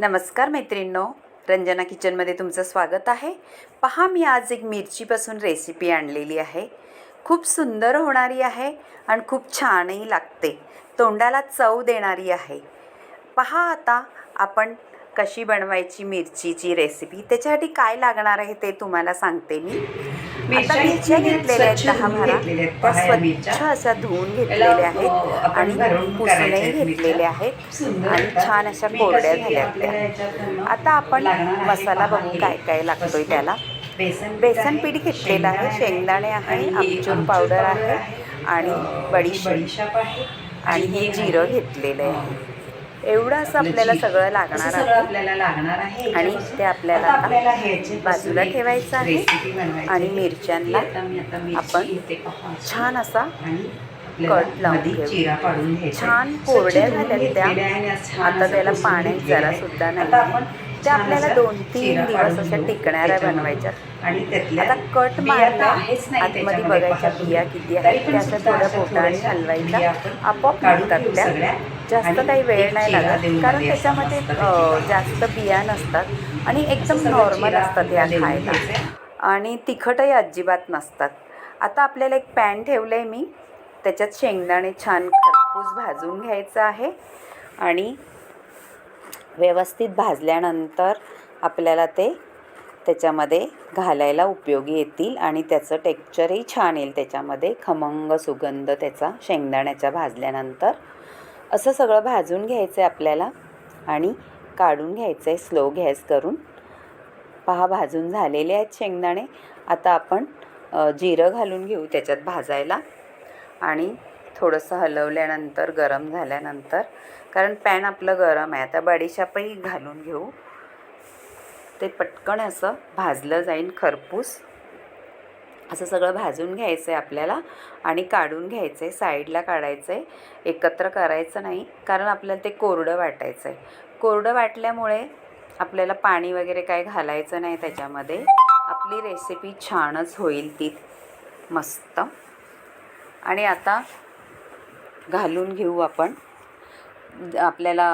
नमस्कार मैत्रिणींनो रंजना किचनमध्ये तुमचं स्वागत आहे. पहा मी आज एक मिरचीपासून रेसिपी आणलेली आहे. खूप सुंदर होणारी आहे आणि खूप छानही लागते. तोंडाला चव देणारी आहे. पहा आता आपण कशी बनवायची मिरचीची रेसिपी त्याच्यासाठी काय लागणार आहे ते तुम्हाला सांगते मी. मिरच्या घेतलेल्या आहेत दहा बारा. त्या स्वच्छ अशा धुवून घेतलेल्या आहेत आणि पुसणेही घेतलेले आहेत आणि छान अशा कोरड्या झाल्या त्या आता आपण मसाला बघू काय काय लागतोय त्याला. बेसन पीठ घेतलेलं आहे शेंगदाणे आहे आमचूर पावडर आहे आणि बडीशेप. आणि हे जिरं घेतलेलं आहे. एवढं असं आपल्याला सगळं लागणार आहे आपल्याला लागणार आहे आणि ते आपल्याला बाजूला ठेवायचं आहे आणि. मिरच्यांना आपण छान असा कट लावून छान. कोरड्या झाल्या त्या. आता त्याला पाण्यात जरा. सुद्धा नाही त्या आपल्याला दोन तीन दिवस अशा टिकणाऱ्या. बनवायच्या आता कट नाही आतमध्ये बघायच्या बिया. किती आहेत त्या अशा थोड्या थोड्याशा हलवायच्या आपोआप निघतात घेऊ त्या. जास्त काही वेळ नाही लागत. कारण त्याच्यामध्ये जास्त बिया नसतात आणि एकदम नॉर्मल असतात देऊन खायला. आणि तिखटही अजिबात नसतात. आता आपल्याला एक पॅन ठेवलं आहे मी. त्याच्यात शेंगदाणे छान खरपूस भाजून घ्यायचं आहे. आणि व्यवस्थित भाजल्यानंतर आपल्याला ते त्याच्यामध्ये घालायला उपयोगी येतील आणि त्याचं टेक्चरही छान येईल. त्याच्यामध्ये खमंग सुगंध त्याचा शेंगदाण्याच्या भाजल्यानंतर. असं सगळं भाजून घ्यायचं आहे आपल्याला आणि काढून घ्यायचं आहे स्लो गॅस करून. पहा भाजून झालेले आहेत शेंगदाणे. आता आपण जिरं घालून घेऊ त्याच्यात भाजायला. आणि थोडंसं हलवल्यानंतर गरम झाल्यानंतर कारण पॅन आपलं गरम आहे आता बडीशापही घालून घेऊ. ते पटकन असं भाजलं जाईल खरपूस. असं सगळं भाजून घ्यायचं आहे आपल्याला आणि काढून घ्यायचं आहे साईडला काढायचं आहे एकत्र करायचं नाही कारण आपल्याला ते कोरडं वाटायचं आहे कोरडं वाटल्यामुळे आपल्याला पाणी वगैरे काय घालायचं नाही त्याच्यामध्ये. आपली रेसिपी छानच होईल ती. मस्त. आणि आता घालून घेऊ आपण. आपल्याला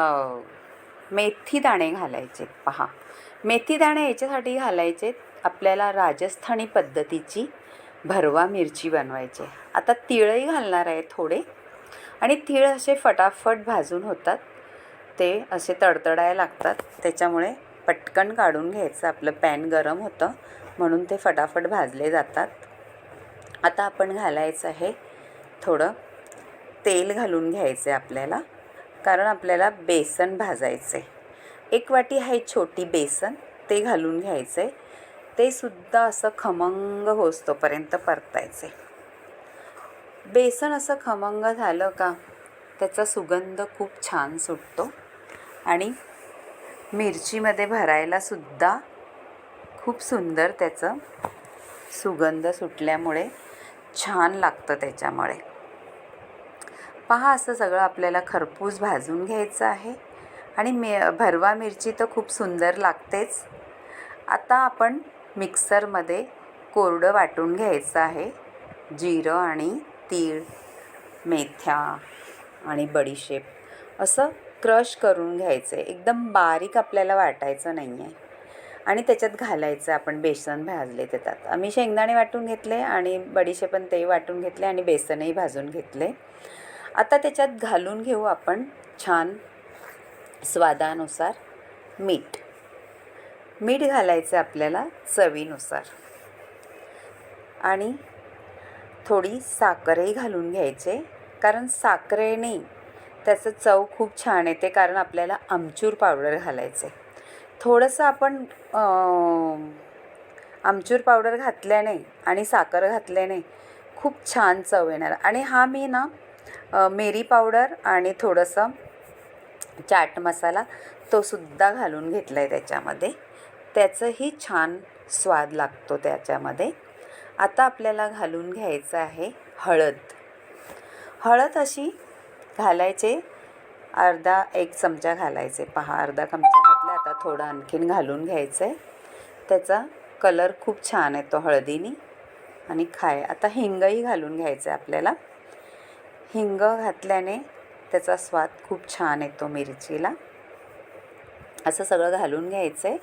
मेथी दाणे घालायचे पहा. मेथी दाणे याच्यासाठी घालायचे आपल्याला राजस्थानी पद्धतीची. भरवा मिरची बनवायची. आता तिळही घालणार आहे थोडे. आणि तीळ असे फटाफट भाजून होतात. ते असे तडतडायला लागतात. त्याच्यामुळे पटकन काढून घ्यायचं. आपलं पॅन गरम होतं म्हणून ते फटाफट भाजले जातात. आता आपण घालायचं आहे थोडं तेल घालून घ्यायचं आहे आपल्याला कारण आपल्याला बेसन भाजायचं आहे एक वाटी आहे छोटी बेसन ते घालून घ्यायचं आहे ते सुद्धा असं खमंग होस्तोपर्यंत परतायचे. बेसन असं खमंग झालं का त्याचा सुगंध खूप छान सुटतो आणि मिरचीमध्ये भरायला सुद्धा खूप सुंदर त्याचं सुगंध सुटल्यामुळे छान लागतं त्याच्यामुळे. पहा असं सगळं आपल्याला खरपूस भाजून घ्यायचं आहे आणि मे भरवा मिरची तर खूप सुंदर लागतेच. आता आपण मिक्सरमध्ये कोरडं वाटून घ्यायचं आहे. जिरं आणि तीळ मेथ्या आणि बडीशेप असं क्रश करून घ्यायचं आहे. एकदम बारीक आपल्याला वाटायचं नाही आहे आणि त्याच्यात घालायचं आपण बेसन भाजले त्यात. आम्ही शेंगदाणे वाटून घेतले आणि बडीशेपण पण ते वाटून घेतले आणि बेसनही भाजून घेतले. आता त्याच्यात घालून घेऊ आपण छान स्वादानुसार मीठ. मीठ घालायचं आपल्याला चवीनुसार. आणि थोडी साखरही घालून घ्यायचे. कारण साखरेने त्याचं चव खूप छान येते कारण आपल्याला आमचूर पावडर घालायचे थोडंसं आपण आमचूर पावडर घातल्याने आणि साखर घातल्याने खूप छान चव येणार. आणि हा मी ना मेरी पावडर आणि थोडंसं चाट मसाला तो सुद्धा घालून घेतला आहे त्याच्यामध्ये. त्याचंही छान स्वाद लागतो त्याच्यामध्ये. आता आपल्याला घालून घ्यायचं आहे हळद. हळद अशी घालायचे अर्धा एक चमचा घालायचे. पहा अर्धा चमचा घातला आता थोडं आणखीन घालून घ्यायचं आहे त्याचा कलर खूप छान येतो हळदीनी. आणि खाय आता हिंगही घालून घ्यायचं आहे आपल्याला. हिंग घातल्याने त्याचा स्वाद खूप छान येतो मिरचीला. असं सगळं घालून घ्यायचं आहे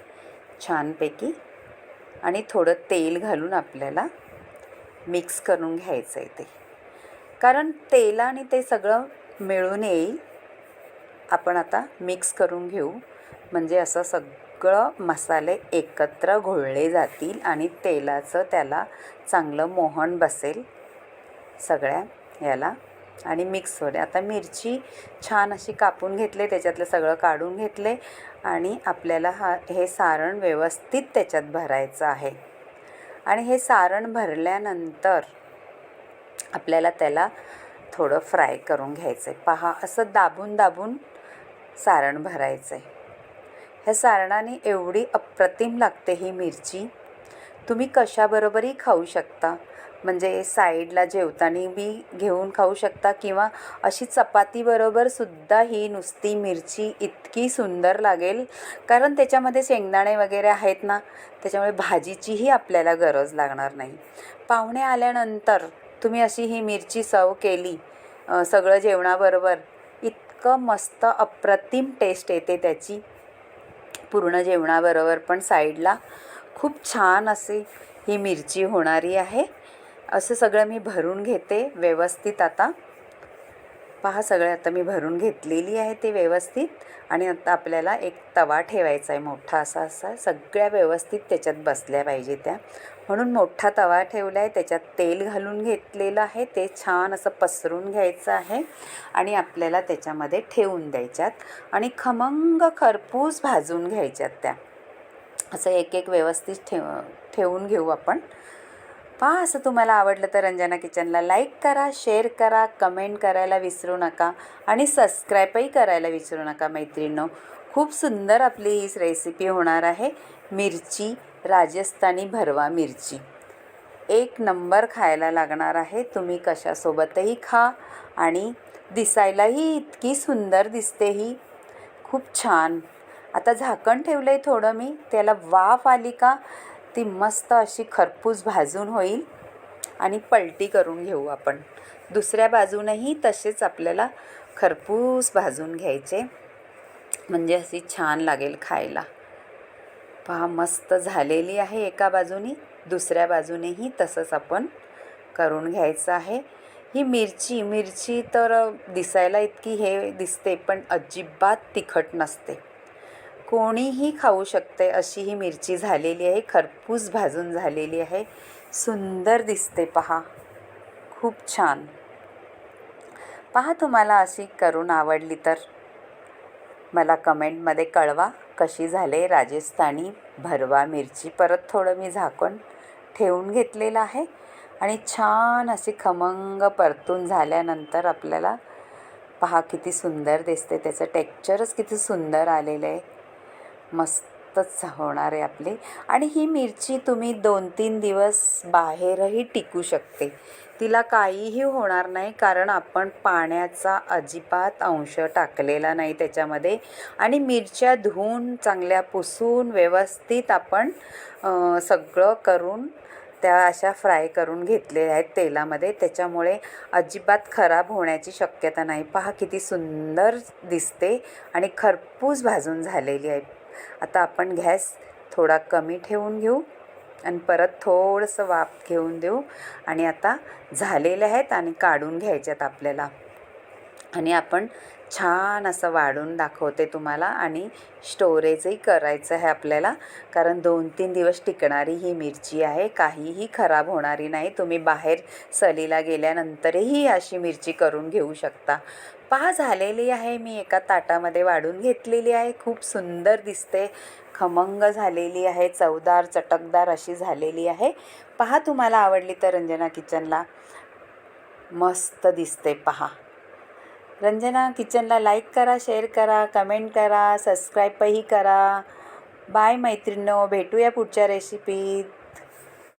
छानपैकी. आणि थोडं तेल घालून आपल्याला मिक्स करून घ्यायचं आहे ते. कारण तेलाने ते सगळं मिळून येईल आपण आता मिक्स करून घेऊ. म्हणजे असं सगळं मसाले एकत्र घोळले जातील आणि तेलाचं त्याला चांगलं मोहन बसेल सगळ्या याला. आणि मिक्स होते आता मिरची छान अशी कापून घेतले त्याच्यातलं सगळं काढून घेतले आणि आपल्याला हा हे सारण व्यवस्थित त्याच्यात भरायचं आहे. आणि हे सारण भरल्यानंतर आपल्याला त्याला थोडं फ्राय करून घ्यायचं आहे पहा असं दाबून दाबून सारण भरायचं आहे ह्या सारणाने एवढी अप्रतिम लागते ही मिरची. तुम्ही कशाबरोबरही खाऊ शकता. म्हणजे साईडला जेवताना बी घेऊन खाऊ शकता किंवा अशी चपातीबरोबर सुद्धा ही नुसती मिरची इतकी सुंदर लागेल. कारण त्याच्यामध्ये शेंगदाणे वगैरे आहेत ना त्याच्यामुळे भाजीचीही आपल्याला गरज लागणार नाही. पाहुणे आल्यानंतर तुम्ही अशी ही मिरची सर्व केली सगळं जेवणाबरोबर इतकं मस्त अप्रतिम टेस्ट येते त्याची. पूर्ण जेवणाबरोबर पण साईडला खूप छान असे ही मिरची होणारी आहे. असं सगळं मी भरून घेते व्यवस्थित आता. पहा सगळं आता मी भरून घेतलेली आहे ते व्यवस्थित. आणि आता आपल्याला एक तवा ठेवायचा आहे मोठा असा असा. सगळ्या व्यवस्थित त्याच्यात बसल्या पाहिजे त्या. म्हणून मोठा तवा ठेवला आहे त्याच्यात तेल घालून घेतलेलं आहे. ते छान असं पसरून घ्यायचं आहे. आणि आपल्याला त्याच्यामध्ये ठेवून द्यायच्यात. आणि खमंग खरपूस भाजून घ्यायच्यात त्या. असं एक एक व्यवस्थित ठेव ठेवून घेऊ आपण. पहा असं तुम्हाला आवडलं तर रंजना किचनला लाईक करा शेअर करा कमेंट करायला विसरू नका आणि सबस्क्राईबही करायला विसरू नका मैत्रिणींनो. खूप सुंदर आपली ही रेसिपी होणार आहे मिरची राजस्थानी भरवा मिरची. एक नंबर खायला लागणार आहे तुम्ही कशासोबतही खा आणि दिसायलाही इतकी सुंदर दिसते ही. खूप छान. आता झाकण ठेवलं आहे थोडं मी त्याला वाफ आली का ती मस्त अशी खरपूस भाजून होईल आणि पलटी करून घेऊ आपण. दुसऱ्या बाजूनही तसेच आपल्याला खरपूस भाजून घ्यायचे. म्हणजे अशी छान लागेल खायला. पहा मस्त झालेली आहे एका बाजूनी दुसऱ्या बाजूनेही तसंच आपण करून घ्यायचं आहे. ही मिरची मिरची तर दिसायला इतकी हे दिसते पण अजिबात तिखट नसते. कोणीही खाऊ शकते अशी ही मिरची झालेली आहे. खरपूस भाजून झालेली आहे. सुंदर दिसते पहा. खूप छान. पहा तुम्हाला अशी करून आवडली तर. मला कमेंटमध्ये कळवा कशी झाले राजस्थानी भरवा मिरची. परत थोडं मी झाकण ठेवून घेतलेलं आहे. आणि छान अशी खमंग परतून झाल्यानंतर आपल्याला पहा किती सुंदर दिसते. त्याचं टेक्चरच किती सुंदर आलेलं आहे. मस्तच होणार आहे आपली. आणि ही मिरची तुम्ही दोन तीन दिवस बाहेरही टिकू शकते. तिला काहीही होणार नाही कारण आपण पाण्याचा अजिबात अंश टाकलेला नाही त्याच्यामध्ये. आणि मिरच्या धुवून चांगल्या पुसून व्यवस्थित आपण सगळं करून त्या अशा फ्राय करून घेतलेल्या आहेत तेलामध्ये. त्याच्यामुळे अजिबात खराब होण्याची शक्यता नाही. पहा किती सुंदर दिसते आणि खरपूस भाजून झालेली आहे. आता आपण गॅस थोडा कमी ठेवून घेऊ आणि परत थोडंसं वाफ घेऊन देऊ. आणि आता झालेले आहेत आणि काढून घ्यायच्यात आपल्याला. आणि आपण छान असं वाढून दाखवते तुम्हाला आणि स्टोरेजही करायचं आहे आपल्याला. कारण दोन तीन दिवस टिकणारी ही मिरची आहे काहीही खराब होणारी नाही. तुम्ही बाहेर सलीला गेल्यानंतरही अशी मिरची करून घेऊ शकता. पहा झालेली आहे. मी एका ताटामध्ये वाढून घेतलेली आहे. खूप सुंदर दिसते. खमंग झालेली आहे. चवदार चटकदार अशी झालेली आहे. पहा तुम्हाला आवडली तर रंजना किचनला. मस्त दिसते पहा. रंजना किचनला लाईक करा शेअर करा कमेंट करा सबस्क्राईबही करा. बाय मैत्रिणो. भेटूया पुढच्या रेसिपीत